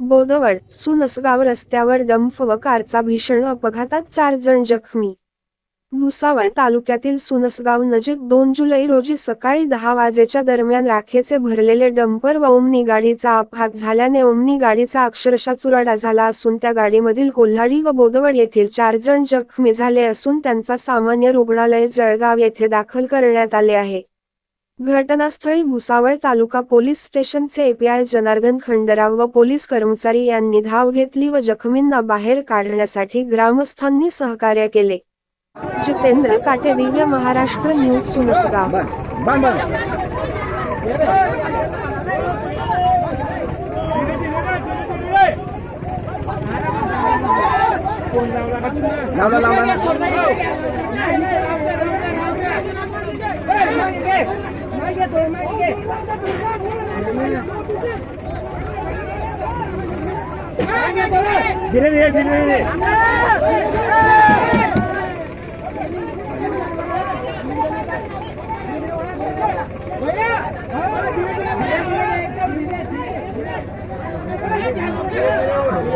बोदवड सुनसगाव रस्त्यावर डंप व कारचा भीषण अपघातात चार जण जखमी. भुसावळ तालुक्यातील सुनसगाव नजीक दोन जुलै रोजी सकाळी दहा वाजेच्या दरम्यान राखेचे भरलेले डंपर व ओमनी गाडीचा अपघात झाल्याने ओमनी गाडीचा अक्षरशः चुराडा झाला असून त्या गाडीमधील कोल्हाडी व बोदवड येथील चार जण जखमी झाले असून त्यांचा सामान्य रुग्णालय जळगाव येथे दाखल करण्यात आले आहे. घटनास्थळी भुसावळ तालुका पोलीस स्टेशनचे एपीआय जनार्दन खंडराव व पोलीस कर्मचारी यांनी धाव घेतली व जखमींना बाहेर काढण्यासाठी ग्रामस्थांनी सहकार्य केले. जितेंद्र काटे दिव्य महाराष्ट्र न्यूज सुनसगाव. लावला लावला. धीरे धीरे धीरे धीरे Hãy subscribe cho kênh Ghiền Mì Gõ Để không bỏ lỡ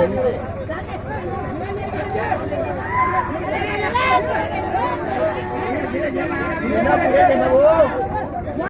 những video hấp dẫn